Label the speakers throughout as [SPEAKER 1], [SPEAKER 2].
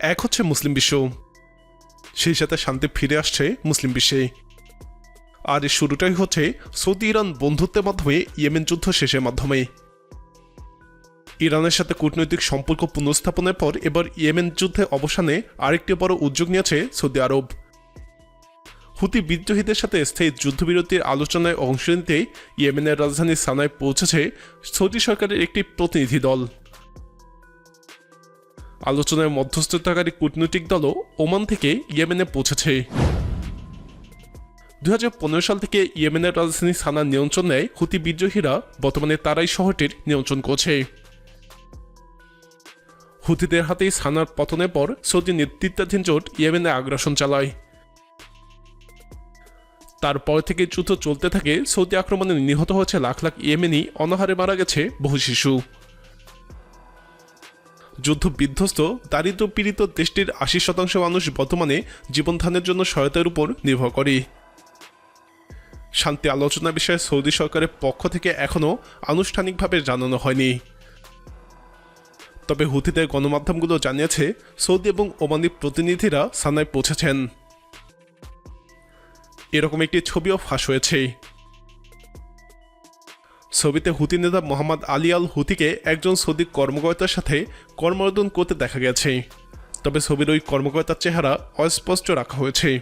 [SPEAKER 1] এক হচ্ছে মুসলিম বিশ্ব, সেই সাথে শান্তি ফিরে আসছে মুসলিম বিশ্বে। আর এর শুরুটাই হচ্ছে সৌদি ইরান বন্ধুত্বের মাধ্যমে ইয়েমেন যুদ্ধ শেষের মাধ্যমে। ইরানের সাথে কূটনৈতিক সম্পর্ক পুনঃস্থাপনের পর এবার ইয়েমেন যুদ্ধে অবসানে আরেকটি বড় উদ্যোগ নিয়েছে সৌদি আরব। হুতি বিদ্রোহীদের সাথে স্থায়ী যুদ্ধবিরতির আলোচনায় অংশ নিতে ইয়েমেনের রাজধানী সানায় পৌঁছেছে সৌদি সরকারের একটি প্রতিনিধি দল। আলোচনায় মধ্যস্থতাকারী কূটনৈতিক দলও ওমান থেকে ইয়েমেনে পৌঁছেছে। দুই হাজার পনেরো সাল থেকে ইয়েমেনের রাজধানী সানার নিয়ন্ত্রণ নেয় হুতি বিদ্রোহীরা, বর্তমানে তারাই শহরটির নিয়ন্ত্রণ করছে। হুতিদের হাতেই সানার পতনের পর সৌদি নেতৃত্বাধীন জোট ইয়েমেনে আগ্রাসন চালায়। তারপর থেকে যুদ্ধ চলতে থাকে, সৌদি আক্রমণে নিহত হয়েছে লাখ লাখ ইয়েমেনি, অনাহারে মারা গেছে বহু শিশু। যুদ্ধ বিধ্বস্ত দারিদ্র পীড়িত দেশটির আশি শতাংশ মানুষ বর্তমানে জীবনধানের জন্য সহায়তার উপর নির্ভর করে। শান্তি আলোচনা বিষয়ে সৌদি সরকারের পক্ষ থেকে এখনও আনুষ্ঠানিকভাবে জানানো হয়নি। তবে হুতিদের গণমাধ্যমগুলো জানিয়েছে, সৌদি এবং ওমানি প্রতিনিধিরা সানায় পৌঁছেছেন। এরকম একটি ছবিও ফাঁস হয়েছে। ছবিতে হুতি নেতা মোহাম্মদ আলী আল হুতিকে একজন সৌদি কর্মকর্তার সাথে কর্মরোধন করতে দেখা গেছে। তবে ছবির ওই কর্মকর্তার চেহারা অস্পষ্ট রাখা হয়েছে।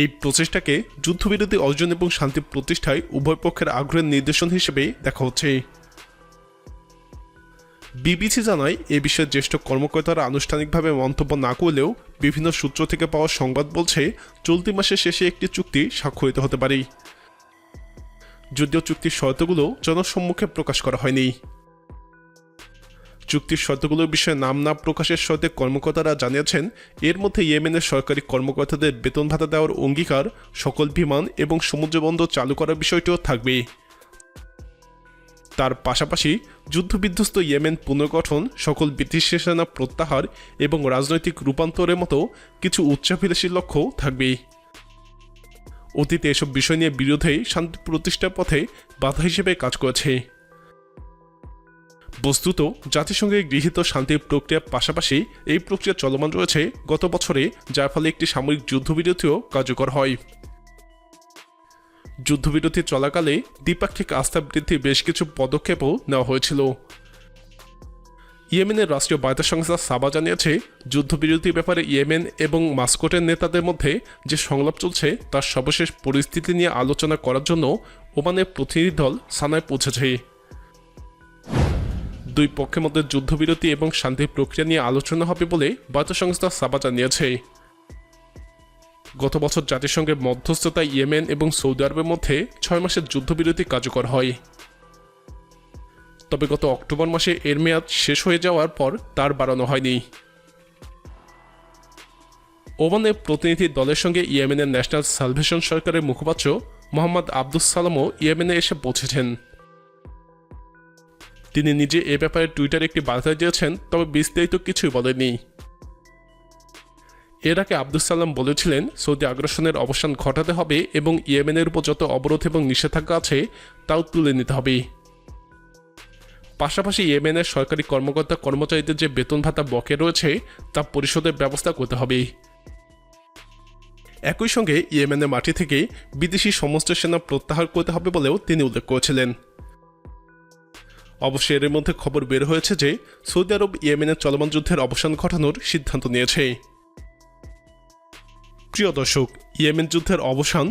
[SPEAKER 1] এই প্রচেষ্টাকে যুদ্ধবিরতি অর্জন এবং শান্তি প্রতিষ্ঠায় উভয় পক্ষের আগ্রহের নির্দেশন হিসেবে দেখা হচ্ছে। বিবিসি জানায়, এ বিষয়ে জ্যেষ্ঠ কর্মকর্তারা আনুষ্ঠানিকভাবে মন্তব্য না করলেও বিভিন্ন সূত্র থেকে পাওয়া সংবাদ বলছে, চলতি মাসের শেষে একটি চুক্তি স্বাক্ষরিত হতে পারে। যদিও চুক্তির শর্তগুলো জনসম্মুখে প্রকাশ করা হয়নি। চুক্তির শর্তগুলোর বিষয়ে নাম না প্রকাশের শর্তে কর্মকর্তারা জানিয়েছেন, এর মধ্যে ইয়েমেনের সরকারি কর্মকর্তাদের বেতন ভাতা দেওয়ার অঙ্গীকার, সকল বিমান এবং সমুদ্রবন্দর চালু করার বিষয়টিও থাকবে। তার পাশাপাশি যুদ্ধবিধ্বস্ত ইয়েমেন পুনর্গঠন, সকল ব্রিটিশ সেনা প্রত্যাহার এবং রাজনৈতিক রূপান্তরের মতো কিছু উচ্চাভিলাষী লক্ষ্য থাকবে। অতীতে এসব বিষয় নিয়ে বিরোধে শান্তি প্রতিষ্ঠার পথে বাধা হিসেবে কাজ করেছে। বস্তুত, জাতিসংঘে গৃহীত শান্তির প্রক্রিয়ার পাশাপাশি এই প্রক্রিয়া চলমান রয়েছে গত বছরে, যার ফলে একটি সামরিক যুদ্ধবিরতিও কার্যকর হয়। যুদ্ধবিরতি চলাকালে দ্বিপাক্ষিক আস্থা বৃদ্ধির বেশ কিছু পদক্ষেপও নেওয়া হয়েছিল। ইয়েমেনের রাষ্ট্রীয় বার্তা সংস্থা সাবা জানিয়েছে যুদ্ধবিরতির ব্যাপারে ইয়েমেন এবং মাস্কোটের নেতাদের মধ্যে যে সংলাপ চলছে, তার সর্বশেষ পরিস্থিতি নিয়ে আলোচনা করার জন্য ওমানের প্রতিনিধি দল সানায় পৌঁছেছে। দুই পক্ষের মধ্যে যুদ্ধবিরতি এবং শান্তি প্রক্রিয়া নিয়ে আলোচনা হবে বলে বার্তা সংস্থা সাবা জানিয়েছে। গত বছর জাতিসংঘের মধ্যস্থতায় ইয়েমেন এবং সৌদি আরবের মধ্যে ছয় মাসের যুদ্ধবিরতি কার্যকর হয়। তবে গত অক্টোবর মাসে এর মেয়াদ শেষ হয়ে যাওয়ার পর তার বাড়ানো হয়নি। ওমানের প্রতিনিধি দলের সঙ্গে ইয়েমেনের ন্যাশনাল সালভেশন সরকারের মুখপাত্র মোহাম্মদ আব্দুস সালামও ইয়েমেনে এসে পৌঁছেছেন। তিনি নিজে এ ব্যাপারে টুইটারে একটি বার্তা দিয়েছেন, তবে বিস্তারিত কিছুই বলেনি এর আগে আব্দুল সালাম বলেছিলেন, সৌদি আগ্রাসনের অবসান ঘটাতে হবে এবং ইয়েমেনের উপর যত অবরোধ এবং নিষেধাজ্ঞা আছে, তাও তুলে নিতে হবে। পাশাপাশি ইয়েমেনের সরকারি কর্মকর্তা কর্মচারীদের যে বেতন ভাতা বকে রয়েছে, তা পরিশোধের ব্যবস্থা করতে হবে। একই সঙ্গে ইয়েমেনের মাটি থেকে বিদেশি সমস্ত সেনা প্রত্যাহার করতে হবে বলেও তিনি উল্লেখ করেছিলেন। অবশ্য এর মধ্যে খবর বের হয়েছে যে, সৌদি আরব ইয়েমেনের চলমান যুদ্ধের অবসান ঘটানোর সিদ্ধান্ত নিয়েছে। প্রিয় দর্শক, ইয়েমেন যুদ্ধের অবসান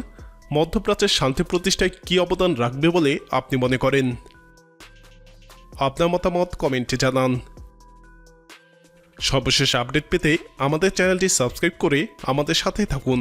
[SPEAKER 1] মধ্যপ্রাচ্যের শান্তি প্রতিষ্ঠায় কী অবদান রাখবে বলে আপনি মনে করেন? আপনার মতামত কমেন্টে জানান। সর্বশেষ আপডেট পেতে আমাদের চ্যানেলটি সাবস্ক্রাইব করে আমাদের সাথে থাকুন।